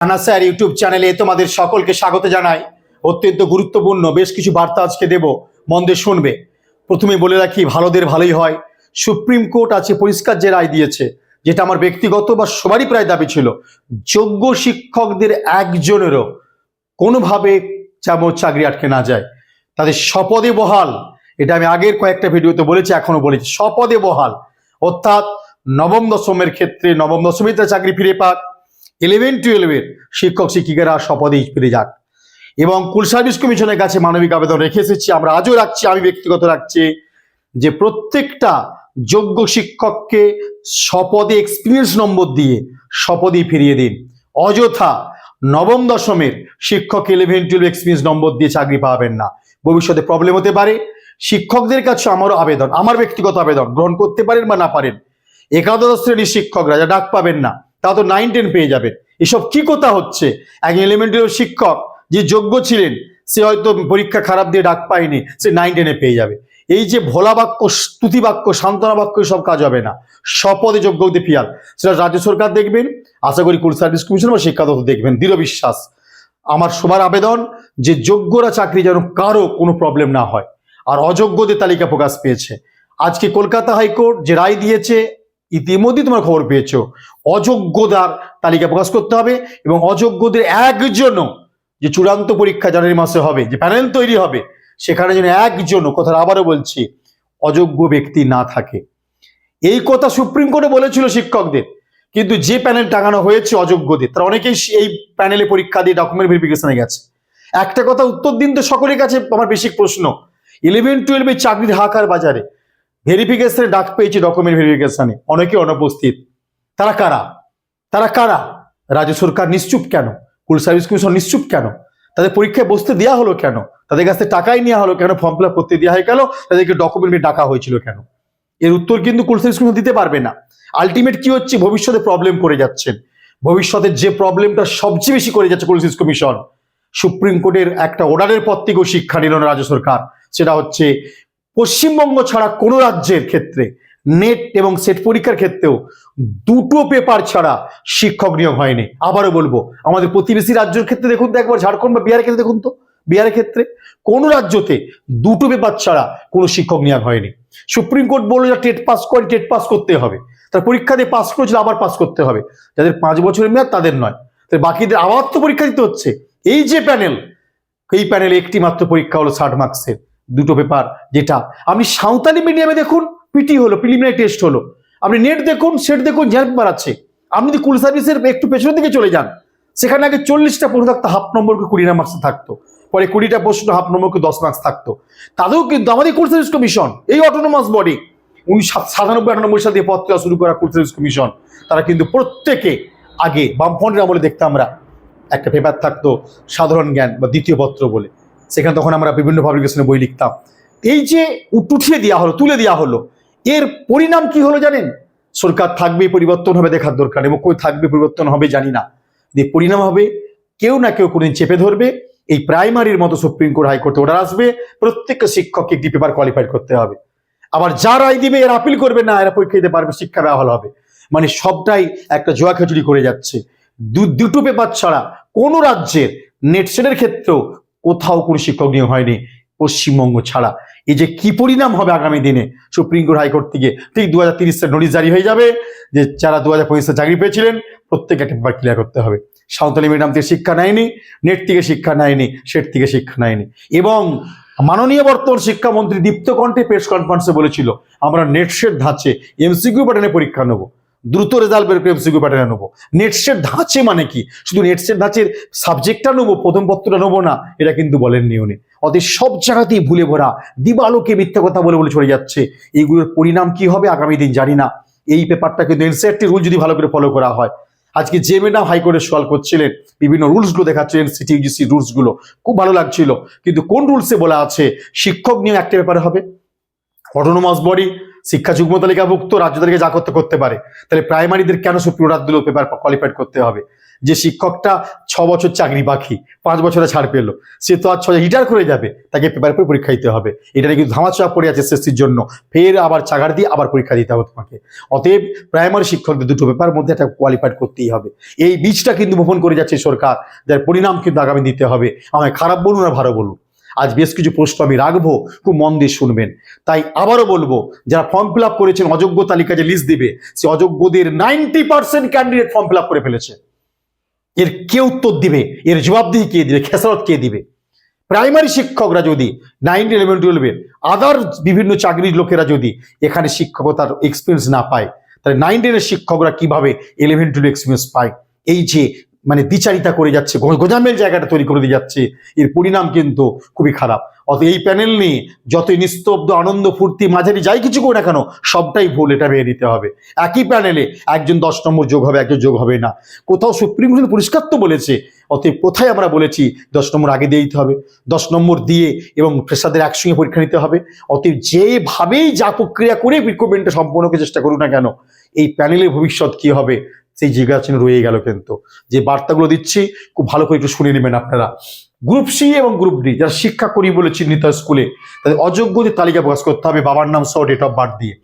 Rana sir, YouTube চ্যানেলে তোমাদের সকলকে স্বাগত জানাই। অত্যন্ত গুরুত্বপূর্ণ, বেশ কিছু বার্তা আজকে দেব, মন্দে শুনবে। প্রথমে বলে রাখি, ভালোদের ভালোই হয়। সুপ্রিম কোর্ট আছে, পরিষ্কার যে রায় দিয়েছে, যেটা আমার ব্যক্তিগত বা সবারই প্রায় দাবি ছিল, যোগ্য শিক্ষকদের একজনেরও কোনোভাবে যেমন চাকরি আটকে না যায়। তাদের স্বপদে বহাল, এটা আমি আগের কয়েকটা ভিডিওতে বলেছি এখনও বলেছি, স্বপদে বহাল। অর্থাৎ নবম দশমের ক্ষেত্রে নবম দশমীতে চাকরি ফিরে পাক ইলেভেন টুয়েলভের শিক্ষক, শিক্ষিকারা স্বপদেই ফিরে যাক। এবং কুল সার্ভিস কমিশনের কাছে মানবিক আবেদন রেখে এসেছি। আমরা আজও রাখছি, আমি ব্যক্তিগত রাখছি যে প্রত্যেকটা যোগ্য শিক্ষককে স্বপদে এক্সপিরিয়েন্স নম্বর দিয়ে স্বপদেই ফিরিয়ে দিন। অযথা নবম দশমের শিক্ষক ইলেভেন টুয়েলভ এক্সপিরিয়েন্স নম্বর দিয়ে চাকরি পাবেন না। ভবিষ্যতে প্রবলেম হতে পারে। শিক্ষকদের কাছে আমারও আবেদন, আমার ব্যক্তিগত আবেদন। গ্রহণ করতে পারেন বা না পারেন, একাদশ শ্রেণির শিক্ষকরা যা ডাক পাবেন না। তা তো নাইন টেন পেয়ে যাবেন এসব কি কথা হচ্ছে? এক এলিমেন্টারি শিক্ষক যে যোগ্য ছিলেন, সে হয়তো পরীক্ষা খারাপ দিয়ে ডাক পায়নি, সে নাইন টেনে পেয়ে যাবে। এই যে ভোলা বাক্য, স্তুতি বাক্য, সান্ত্বনা বাক্য সব কাজ হবে না। স্বপদে যোগ্য হতে ফিয়াল। সেটা রাজ্য সরকার দেখবেন, আশা করি কুল সার্ভিস কমিশন বা শিক্ষা দপ্তর দেখবেন, দৃঢ় বিশ্বাস। আমার সবার আবেদন, যে যোগ্যরা চাকরি যেন কারও কোনো প্রবলেম না হয়, আর অযোগ্যদের তালিকা প্রকাশ পেয়েছে। আজকে কলকাতা হাইকোর্ট যে রায় দিয়েছে, ইতিমধ্যেই তোমার খবর পেয়েছ। অযোগ্যতার তালিকা প্রকাশ করতে হবে এবং অযোগ্যদের একজনও যে চূড়ান্ত পরীক্ষা জানুয়ারি মাসে হবে, যে প্যানেল তৈরি হবে, সেখানে যেন একজনও কথা আবারও বলছি, অযোগ্য ব্যক্তি না থাকে। এই কথা সুপ্রিম কোর্টে বলেছিল শিক্ষকদের, কিন্তু যে প্যানেল টাঙানো হয়েছে অযোগ্যদের, তারা অনেকেই এই প্যানেলে পরীক্ষা দিয়ে ডকুমেন্ট ভেরিফিকেশনে গেছে। একটা কথা উত্তর দিন তো সকলের কাছে আমার বেসিক প্রশ্ন ইলেভেন টুয়েলভে চাকরির হাকার বাজারে ভেরিফিকেশনে ডাক পেয়েছে ডকুমেন্ট ভেরিফিকেশনে অনেকে অনুপস্থিত। তারা কারা? তারা কারা? রাজ্য সরকার নিশ্চুপ কেন? কুল সার্ভিস কমিশন নিশ্চুপ কেন? তাদের পরীক্ষায় বসতে দেওয়া হলো কেন? তাদের কাছ টাকাই নেওয়া হলো কেন? ফর্ম ফিল করতে দেওয়া হয়ে গেল? তাদেরকে ডকুমেন্ট নিয়ে ডাকা হয়েছিল কেন? এর উত্তর কিন্তু কুল সার্ভিস কমিশন দিতে পারবে না। আলটিমেট কি হচ্ছে? ভবিষ্যতে প্রবলেম করে যাচ্ছেন। ভবিষ্যতে যে প্রবলেমটা সবচেয়ে বেশি করে যাচ্ছে কুল সার্ভিস কমিশন, সুপ্রিম কোর্টের একটা অর্ডারের পর থেকেও শিক্ষা নিল না রাজ্য সরকার। সেটা হচ্ছে পশ্চিমবঙ্গ ছাড়া কোনো রাজ্যের ক্ষেত্রে নেট এবং সেট পরীক্ষার ক্ষেত্রেও দুটো পেপার ছাড়া শিক্ষক নিয়োগ হয়নি। আবারও বলব, আমাদের প্রতিবেশী রাজ্যের ক্ষেত্রে দেখুন তো একবার, ঝাড়খণ্ড বা বিহারের ক্ষেত্রে দেখুন তো, বিহারের ক্ষেত্রে কোন রাজ্যতে দুটো পেপার ছাড়া কোনো শিক্ষক নিয়োগ হয়নি। সুপ্রিম কোর্ট বলল যে টেট পাস করে টেট পাস করতে হবে। তার পরীক্ষা দিয়ে পাস করেছিল, আবার পাস করতে হবে। যাদের পাঁচ বছরের মেয়াদ তাদের নয়। তাই বাকিদের আবার তো পরীক্ষা দিতে হচ্ছে। এই যে প্যানেল, এই প্যানেলে একটি মাত্র পরীক্ষা হলো ষাট মার্কসের দুটো পেপার, যেটা আপনি সাঁওতালি মিডিয়ামে দেখুন পিটি হলো প্রিলিমিনারি টেস্ট হলো। আপনি নেট দেখুন সেট দেখুন জ্যান পেপার আছে আপনি যদি কুল সার্ভিসের একটু পেছনের দিকে চলে যান, সেখানে আগে চল্লিশটা প্রশ্ন থাকতো হাফ নম্বরকে কুড়ি না মার্কস থাকতো। পরে কুড়িটা প্রশ্ন হাফ নম্বরকে দশ মার্কস থাকতো। তাদেরও কিন্তু আমাদের কুল সার্ভিস কমিশন এই অটোনোমাস বডি উনিশশো সাতানব্বই, আটানব্বই সাল দিয়ে পথ শুরু করা কুল সার্ভিস কমিশন তারা কিন্তু প্রত্যেকে আগে বামফ্রন্টের আমলে দেখতাম আমরা, একটা পেপার থাকতো, সাধারণ জ্ঞান বা দ্বিতীয় পত্র বলে। সেখানে তখন আমরা বিভিন্ন পাবলিকেশনে বই লিখতাম। এই যে উঠ- উঠিয়ে দেওয়া হলো, তুলে দেওয়া হলো এর পরিণাম কি হলো জানেন? সরকার থাকবে, পরিবর্তন হবে দেখার দরকার। এবং কই থাকবে, পরিবর্তন হবে জানি না। যে পরিণাম হবে, কেউ না কেউ কোনদিন চেপে ধরবে। এই প্রাইমারির মতো সুপ্রিম কোর্ট হাইকোর্টে অর্ডার আসবে। প্রত্যেকটা শিক্ষককে একটি পেপার কোয়ালিফাইড করতে হবে। আবার যা রায় দিবে, এর আপিল করবে না, এরা পরীক্ষা দিতে পারবে, শিক্ষা ব্যবহার হবে। মানে সবটাই একটা জোয়া খেচুরি করে যাচ্ছে। দুটো পেপার ছাড়া কোনো রাজ্যের নেটসেটের ক্ষেত্রেও কোথাও কোনো শিক্ষক নিয়োগ হয়নি, পশ্চিমবঙ্গ ছাড়া। এই যে কি পরিণাম হবে আগামী দিনে? সুপ্রিম কোর্ট হাইকোর্ট থেকে ঠিক দু হাজার তিরিশ নোটিশ জারি হয়ে যাবে যে যারা দু হাজার পঁচিশ চাকরি পেয়েছিলেন প্রত্যেকে একটা পেপার ক্লিয়ার করতে হবে। সাঁওতালি মিডিয়াম থেকে শিক্ষা নেয়নি, নেট থেকে শিক্ষা নেয়নি, সেট থেকে শিক্ষা নেয়নি। এবং মাননীয় বর্তমান শিক্ষামন্ত্রী দীপ্ত কণ্ঠে প্রেস কনফারেন্সে বলেছিল, আমরা নেটসেট ধাঁচে এমসিকিউ প্যাটার্নে পরীক্ষা নেব। দ্রুত রেজাল্ট বের করে এমসিকিউ প্যাটার্নে নেব। নেটসেট ধাঁচে মানে কি? শুধু নেটসেট ধাঁচের সাবজেক্টটা নেব, প্রথম পত্রটা নেব না, এটা কিন্তু বলেননি উনি। অতএব সব জায়গাতেই ভুলে ভরা, দিবালোকে মিথ্যা কথা বলে বলে চলে যাচ্ছে। এইগুলোর পরিণাম কি হবে আগামী দিন জানি না। এই পেপারটা কিন্তু এনসিআরটি রুল যদি ভালো করে ফলো করা হয়। আজকে যে ম্যাডাম হাইকোর্টে সওয়াল করছিলেন, বিভিন্ন রুলসগুলো দেখাচ্ছিলেন সিটি ইউজিসি রুলসগুলো খুব ভালো লাগছিল। কিন্তু কোন রুলসে বলা আছে? শিক্ষক নিয়ে একটা ব্যাপারে হবে। অটোনোমাস বডি শিক্ষা যুগ্ম তালিকাভুক্ত রাজ্য তালিকা যা করতে করতে পারে। তাহলে প্রাইমারিদের কেন সুপ্রিম রাত দিলেও পেপার কোয়ালিফাইড করতে হবে? যে শিক্ষকটা ছ বছর চাকরি বাকি, পাঁচ বছরে ছাড় পেল, সে তো আর ছ রিটায়ার করে যাবে, তাকে পেপার পরে পরীক্ষা দিতে হবে। এটা কিন্তু ধামাচাপা পড়ে আছে এসএসসির জন্য। ফের আবার চাগার দিয়ে আবার পরীক্ষা দিতে হবে তোমাকে। অতএব প্রাইমারি শিক্ষকদের দুটো পেপার মধ্যে একটা কোয়ালিফাইড করতেই হবে। এই বীজটা কিন্তু বপন করে যাচ্ছে সরকার, যার পরিণাম কিন্তু আগামী দিতে হবে। আমায় খারাপ বলুন আর ভালো বলুন। আজ বেশ কিছু প্রশ্ন আমি রাখব, খুব মন দিয়ে শুনবেন। তাই আবারও বলব, যারা ফর্ম ফিল করেছেন, অযোগ্য তালিকা যে লিস্ট দিবে, সে অযোগ্যদের ninety percent candidate form fill করে ফেলেছে। এর কে উত্তর দিবে? এর জবাবদিহি কে দিবে? খেসারত কে দিবে? প্রাইমারি শিক্ষকরা যদি নাইন ইলেভেন টুয়েলভের আদার বিভিন্ন চাকরির লোকেরা যদি এখানে শিক্ষকতার এক্সপিরিয়েন্স না পায়, তাহলে নাইন টেনের শিক্ষকরা কীভাবে ইলেভেন টুয়েলভ এক্সপিরিয়েন্স পায়? এই যে মানে দ্বিচারিতা করে যাচ্ছে গোজামেল জায়গাটা তৈরি করে দিয়ে যাচ্ছে। এর পরিণাম কিন্তু খুবই খারাপ। অত এই প্যানেল নিয়ে যতই নিস্তব্ধ, আনন্দ, ফুর্তি, মাঝারি যাই কিছু করে না কেন, সবটাই ভুল, এটা মেনে নিতে হবে। একই প্যানেলে একজন দশ নম্বর যোগ হবে, একজন যোগ হবে না। কোথাও সুপ্রিম কোর্ট পরিষ্কার তো বলেছে, অতএব কোথায় আমরা বলেছি দশ নম্বর আগে দিয়ে দিতে হবে। দশ নম্বর দিয়ে এবং ফ্রেশারদের একসঙ্গে পরীক্ষা নিতে হবে। অতএব যেভাবেই যা প্রক্রিয়া করে রিক্রুটমেন্টটা সম্পূর্ণ করার চেষ্টা করুক না কেন, এই প্যানেলের ভবিষ্যৎ কি হবে সেই জিজ্ঞাসা চিহ্ন রয়ে গেল কিন্তু। যে বার্তাগুলো দিচ্ছি, খুব ভালো করে একটু শুনে নেবেন আপনারা। গ্রুপ সি এবং গ্রুপ ডি যারা শিক্ষা করি বলে চিহ্নিত স্কুলে, তাদের অযোগ্যদের তালিকা প্রকাশ করতে হবে, বাবার নাম সহ ডেট অফ বার্থ দিয়ে।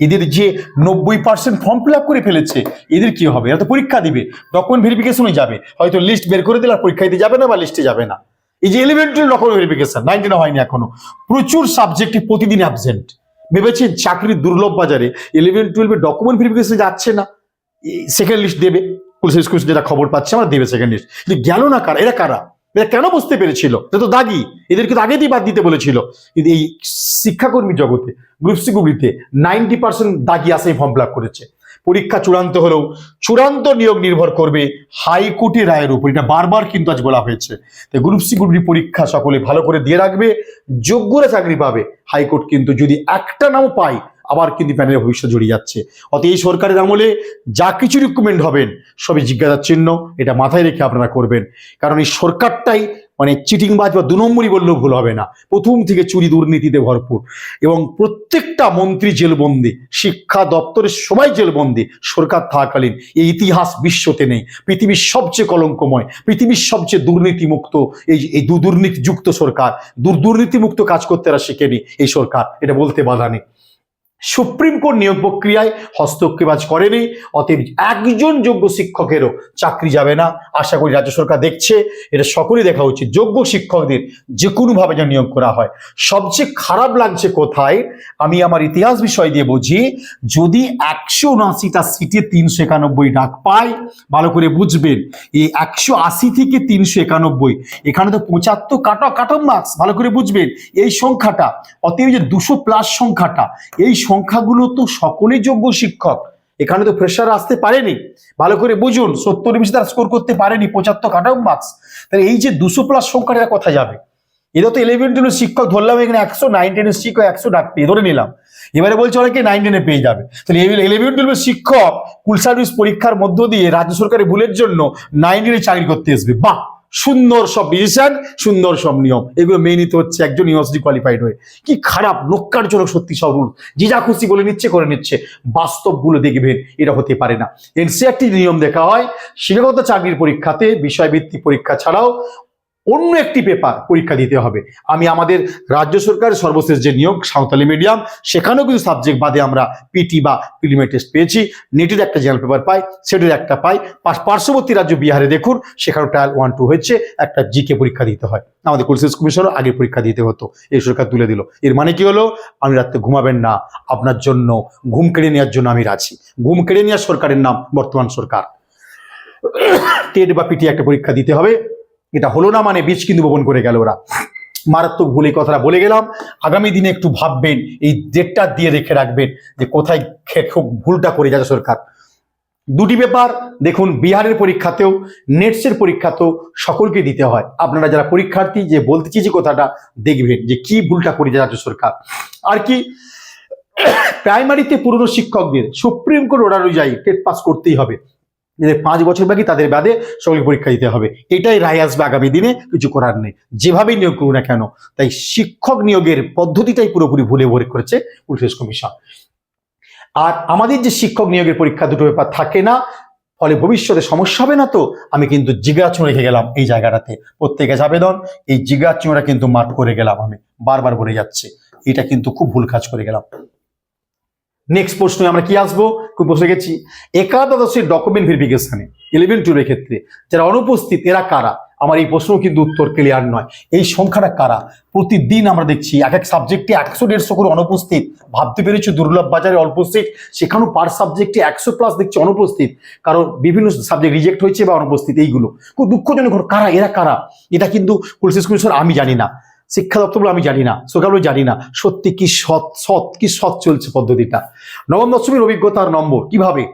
এদের যে নব্বই পার্সেন্ট ফর্ম ফিল আপ করে ফেলেছে, এদের কি হবে? এরা তো পরীক্ষা দিবে ডকুমেন্ট ভেরিফিকেশনে যাবে। হয়তো লিস্ট বের করে দিলে আর পরীক্ষা দিতে যাবে না বা লিস্টে যাবে না। এই যে ইলেভেন্টারি ডকুমেন্ট ভেরিফিকেশন নাইনটিনে হয়নি এখনও। প্রচুর সাবজেক্টে প্রতিদিন অ্যাবসেন্ট ভেবেছেন চাকরির দুর্লভ বাজারে ইলেভেন টুয়েলভে ডকুমেন্ট ভেরিফিকেশন যাচ্ছে না। সেকেন্ড লিস্ট দেবে পুলিশ স্কুল যেটা খবর পাচ্ছে, আমরা দেবে সেকেন্ড লিস্ট কিন্তু গেল না কারা? এরা কারা? এরা কেন বুঝতে পেরেছিল? এটা তো দাগি। এদেরকে তো আগেতেই বাদ দিতে বলেছিল। কিন্তু এই শিক্ষাকর্মী জগতে গ্রুপ সি গ্রুপটিতে নাইনটি পার্সেন্ট দাগি আসেই ফর্ম ফিল করেছে। পরীক্ষা চূড়ান্ত হলেও চূড়ান্ত নিয়োগ নির্ভর করবে হাইকোর্টের রায়ের উপর। এটা বারবার কিন্তু আজ বলা হয়েছে। তাই গ্রুপ সি গ্রুপটি পরীক্ষা সকলে ভালো করে দিয়ে রাখবে, যোগ্যরা চাকরি পাবে। হাইকোর্ট কিন্তু যদি একটা নামও পায় আবার কিন্তু প্যানেলের ভবিষ্যৎ জড়িয়ে যাচ্ছে। অত এই সরকারের আমলে যা কিছু রিকমেন্ড হবেন, সবই জিজ্ঞাসার চিহ্ন, এটা মাথায় রেখে আপনারা করবেন। কারণ এই সরকারটাই মানে চিটিংবাজ বা দু নম্বরই বললেও ভুল হবে না। প্রথম থেকে চুরি দুর্নীতিতে ভরপুর। এবং প্রত্যেকটা মন্ত্রী জেলবন্দি, শিক্ষা দপ্তরের সবাই জেলবন্দি, সরকার থাকাকালীন। এই ইতিহাস বিশ্বতে নেই। পৃথিবীর সবচেয়ে কলঙ্কময়, পৃথিবীর সবচেয়ে দুর্নীতিমুক্ত, এই এই দুর্নীতিযুক্ত সরকার। দুর দুর্নীতিমুক্ত কাজ করতে এরা শিখেনি এই সরকার। এটা বলতে বাধা নেই। সুপ্রিম কোর্ট নিয়োগ প্রক্রিয়ায় হস্তক্ষেপ আজ করেনি, অতএব একজন যোগ্য শিক্ষকেরও চাকরি যাবে না। আশা করি রাজ্য সরকার দেখছে, এটা সকলেই দেখা উচিত, যোগ্য শিক্ষকদের যে কোনোভাবে যেন নিয়োগ করা হয়। সবচেয়ে খারাপ লাগছে কোথায়? আমি আমার ইতিহাস বিষয় দিয়ে বুঝি, যদি একশো উনআশিটা সিটে তিনশো একানব্বই ডাক পায়, ভালো করে বুঝবেন, এই একশো আশি থেকে তিনশো একানব্বই, এখানে তো পঁচাত্তর কাটা কাটম মার্কস ভালো করে বুঝবেন, এই সংখ্যাটা, অতএব যে দুশো প্লাস সংখ্যাটা, এই সংখ্যাগুলো তো সকলেই যোগ্য শিক্ষক। এখানে তো প্রেশার আসতে পারেনি। ভালো করে বুঝুন, সত্তর বেশি তারা স্কোর করতে পারেনি, পঁচাত্তর কাটাম মার্কস তাহলে এই যে দুশো প্লাস সংখ্যাটা কথা যাবে। এটা তো ইলেভেন টেনের শিক্ষক, ধরলাম এখানে একশো নাইন টেনের শিক্ষক, একশো ডাক পেয়ে, ধরে নিলাম। এবারে বলছে অনেকে নাইন টেনে পেয়ে যাবে। তাহলে ইলেভেন টুয়েলভের শিক্ষক কুল সার্ভিস পরীক্ষার মধ্য দিয়ে রাজ্য সরকারের ভুলের জন্য নাইন টেনে চাকরি করতে আসবে। বাহ! সুন্দর সব ডিসিশন সুন্দর সব নিয়ম। এগুলো মেনে নিতে হচ্ছে একজন ইউনিভার্সিটি কোয়ালিফাইড হয়ে। কি খারাপ নক্কারজনক সত্যি সব রুল যে যা খুশি বলে নিচ্ছে, করে নিচ্ছে। বাস্তবগুলো দেখবেন, এটা হতে পারে না। এনসিআরটি নিয়ম দেখা হয়, শিক্ষাগত চাকরির পরীক্ষাতে, বিষয়ভিত্তিক পরীক্ষা ছাড়াও অন্য একটি পেপার পরীক্ষা দিতে হবে। আমি আমাদের রাজ্য সরকারের সর্বশেষ যে নিয়োগ, সাঁওতালি মিডিয়াম সেখানেও কিছু সাবজেক্ট বাদে আমরা পিটি বা প্রিলিমিনারি টেস্ট পেয়েছি। নেটের একটা জেনারেল পেপার পাই সেটের একটা পাই। পার্শ্ববর্তী রাজ্য বিহারে দেখুন সেখানে ট্রায়াল ওয়ান টু হয়েছে, একটা জিকে পরীক্ষা দিতে হয়। আমাদের কুলসেস কমিশনও আগে পরীক্ষা দিতে হতো, এই সরকার তুলে দিল। এর মানে কি হলো? আপনি রাত্রে ঘুমাবেন না, আপনার জন্য ঘুম কেড়ে নেওয়ার জন্য আমি রাজি। ঘুম কেড়ে নেওয়ার সরকারের নাম, বর্তমান সরকার। টেট বা পিটি একটা পরীক্ষা দিতে হবে। এটা হলো না মানে বীজ কিন্তু বপন করে গেল ওরা। মারাত্মক ভুল এই কথাটা বলে গেলাম। আগামী দিনে একটু ভাববেন, এই ডেটটা দিয়ে রেখে রাখবেন যে কোথায় ভুলটা করে যাচ্ছে সরকার। দুটি ব্যাপার দেখুন, বিহারের পরীক্ষাতেও, নেটসের পরীক্ষাতেও সকলকে দিতে হয়। আপনারা যারা পরীক্ষার্থী, যে বলতে চেয়েছি কথাটা, দেখবেন যে কি ভুলটা করে যাচ্ছে সরকার। আর কি, প্রাইমারিতে পুরনো শিক্ষকদের, সুপ্রিম কোর্ট অর্ডার অনুযায়ী টেট পাস করতেই হবে। যাদের পাঁচ বছর বাকি তাদের বাদে সকলকে পরীক্ষা দিতে হবে। এটাই রায় আসবে আগামী দিনে, কিছু করার নেই। যেভাবেই নিয়োগ করুন না কেন, তাই শিক্ষক নিয়োগের পদ্ধতিটাই পুরোপুরি ভুলে ভরে করেছে পুলিশ কমিশন। আর আমাদের যে শিক্ষক নিয়োগের পরীক্ষা দুটো ব্যাপার থাকে না, ফলে ভবিষ্যতে সমস্যা হবে না তো? আমি কিন্তু জিজ্ঞাসা রেখে গেলাম এই জায়গাটাতে। প্রত্যেকে আবেদন, এই জিজ্ঞাসা কিন্তু মাঠ করে গেলাম আমি। বারবার বলে যাচ্ছে। এটা কিন্তু খুব ভুল কাজ করে গেলাম। নেক্সট প্রশ্নে আমরা কি আসব? খুব বসে গেছি? একাদশের ডকুমেন্ট ভেরিফিকেশনে ইলেভেন টুয়েলভের ক্ষেত্রে যারা অনুপস্থিত, এরা কারা? আমার এই প্রশ্ন কিন্তু উত্তর ক্লিয়ার নয়। এই সংখ্যাটা কারা? প্রতিদিন আমরা দেখছি এক এক সাবজেক্টে একশো দেড়শো করে অনুপস্থিত। ভাবতে পেরেছি? দুর্লভ বাজারে অল্প সিট সেখানেও পার সাবজেক্টে একশো প্লাস দেখছি অনুপস্থিত। কারণ বিভিন্ন সাবজেক্ট রিজেক্ট হয়েছে বা অনুপস্থিত এইগুলো। খুব দুঃখজনক। কারা? এরা কারা? এটা কিন্তু পুলিশ কমিশন আমি জানি না। শিক্ষা দপ্তর আমি জানি না সরকার জানি না, সত্যি কি সৎ সৎ, কি সৎ চলছে পদ্ধতিটা। নবম দশমীর অভিজ্ঞতার নম্বর, কীভাবে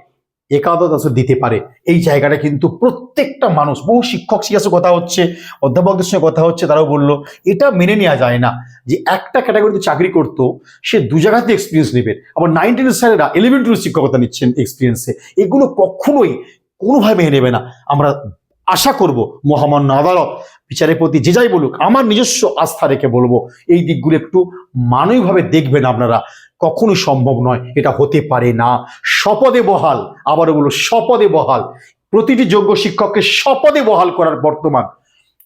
একাদশ দিতে পারে? এই জায়গাটা কিন্তু প্রত্যেকটা মানুষ, বহু শিক্ষক শিক্ষার কথা হচ্ছে, অধ্যাপকদের সঙ্গে কথা হচ্ছে, তারাও বলল, এটা মেনে নেওয়া যায় না যে একটা ক্যাটাগরিতে চাকরি করতো, সে দু জায়গাতে এক্সপিরিয়েন্স নেবেন আবার নাইন টেনের স্যারেরা ইলেভেন টুয়েলভ শিক্ষকতা নিচ্ছেন এক্সপিরিয়েন্সে এগুলো কখনোই কোনোভাবে মেনে নেবে না। আমরা আশা করব মহামান্য আদালত, বিচারের প্রতি যে যাই বলুক, আমার নিজস্ব আস্থা রেখে বলব, এই দিকগুলো একটু মানবিকভাবে দেখবেন আপনারা। কখনো সম্ভব নয়, এটা হতে পারে না। শপদে বহাল আবারও বলো শপদে বহাল। প্রতিটি যোগ্য শিক্ষককে শপদে বহাল করার বর্তমান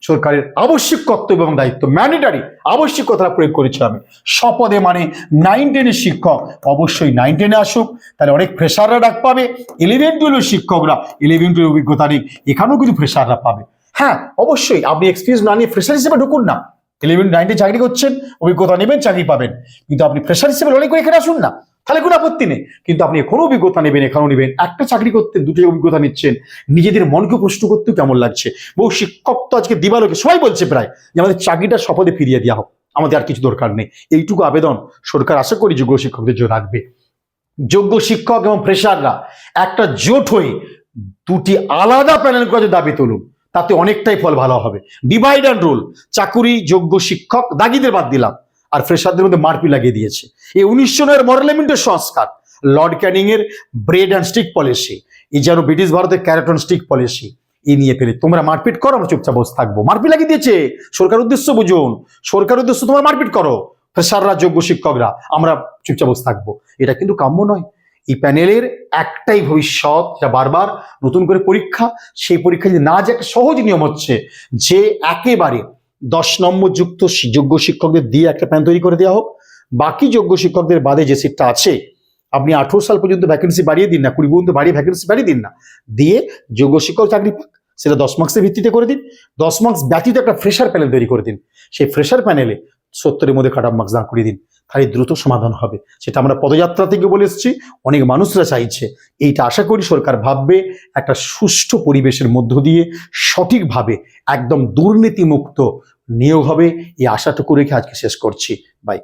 সরকারের আবশ্যিক কর্তব্য এবং দায়িত্ব ম্যান্ডেটারি আবশ্যিক কথা প্রয়োগ করেছি আমি। শপথে মানে নাইন টেনের শিক্ষক, অবশ্যই নাইন টেনে আসুক, তাহলে অনেক ফ্রেশাররা ডাক পাবে ইলেভেন টুয়েলভের শিক্ষকরা ইলেভেন টুয়েলভ অভিজ্ঞতা নেই এখানেও কিছু ফ্রেশাররা পাবে। হ্যাঁ অবশ্যই আপনি এক্সপিরিয়েন্স না নিয়ে ফ্রেশার হিসেবে ঢুকুন না। ইলেভেন নাইনটে চাকরি করছেন, অভিজ্ঞতা নেবেন, চাকরি পাবেন। কিন্তু আপনি ফ্রেশার হিসেবে লড়াই করে এখানে আসুন না। তাহলে কোনো আপত্তি নেই। কিন্তু আপনি এখনও অভিজ্ঞতা নেবেন এখানেও নেবেন। একটা চাকরি করতে দুটো অভিজ্ঞতা নিচ্ছেন। নিজেদের মনকে প্রশ্ন করতেও কেমন লাগছে? বহু শিক্ষক তো আজকে দিবালোকে সবাই বলছে প্রায় যে আমাদের চাকরিটা শপথে ফিরিয়ে দেওয়া হোক। আমাদের আর কিছু দরকার নেই। এইটুকু আবেদন সরকার আশা করি যোগ্য শিক্ষকদের জন্য রাখবে। যোগ্য শিক্ষক এবং ফ্রেশাররা একটা জোট হয়ে দুটি আলাদা প্যানেল করে দাবি তুলুন। তাতে অনেকটাই ফল ভালো হবে। ডিভাইড অ্যান্ড রুল চাকুরি, যোগ্য শিক্ষক, দাগিদের বাদ দিলাম। আর ফ্রেশারদের মধ্যে মারপি লাগিয়ে দিয়েছে। এই উনিশশো নয়ের মডেলিমেন্টের সংস্কার, লর্ড ক্যানিং এর ব্রেড অ্যান্ড স্টিক পলিসি, এই যেন ব্রিটিশ ভারতের ক্যারেটন স্টিক পলিসি এই নিয়ে ফেলে তোমরা মারপিট করো, আমরা চুপচাপ বসে থাকব। মারপিট লাগিয়ে দিয়েছে। সরকার উদ্দেশ্য বুঝুন। সরকার উদ্দেশ্য তোমরা মারপিট করো। ফ্রেশাররা, যোগ্য শিক্ষকরা, আমরা চুপচাপ বসে থাকব। এটা কিন্তু কাম্য নয়। এই প্যানেলের একটাই ভবিষ্যৎ যা বারবার নতুন করে পরীক্ষা, সেই পরীক্ষা যদি না যে সহজ নিয়ম হচ্ছে যে একেবারে দশ নম্বর যুক্ত যোগ্য শিক্ষকদের দিয়ে একটা প্যান তৈরি করে দেওয়া হোক। বাকি যোগ্য শিক্ষকদের বাদে যে সিটটা আছে, আপনি আঠেরো সাল পর্যন্ত ভ্যাকেন্সি বাড়িয়ে দিন না, কুড়ি পর্যন্ত বাড়িয়ে ভ্যাকেন্সি বাড়িয়ে দিন না, দিয়ে যোগ্য শিক্ষক চাকরি পাক। সেটা দশ মার্কসের ভিত্তিতে করে দিন। দশ মার্কস ব্যতীত একটা ফ্রেশার প্যানেল তৈরি করে দিন। সেই ফ্রেশার প্যানেলে সত্তরের মধ্যে কাট অফ মার্কস দাঁড় করিয়ে দিন। তাহলে দ্রুত সমাধান হবে। সেটা আমরা পদযাত্রা থেকে বলে এসেছি। অনেক মানুষরা চাইছে। এইটা আশা করি সরকার ভাববে একটা সুষ্ঠু পরিবেশের মধ্য দিয়ে সঠিকভাবে একদম দুর্নীতিমুক্ত নিয়োগ হবে। এই আশাটুকু রেখে আজকে শেষ করছি। বাই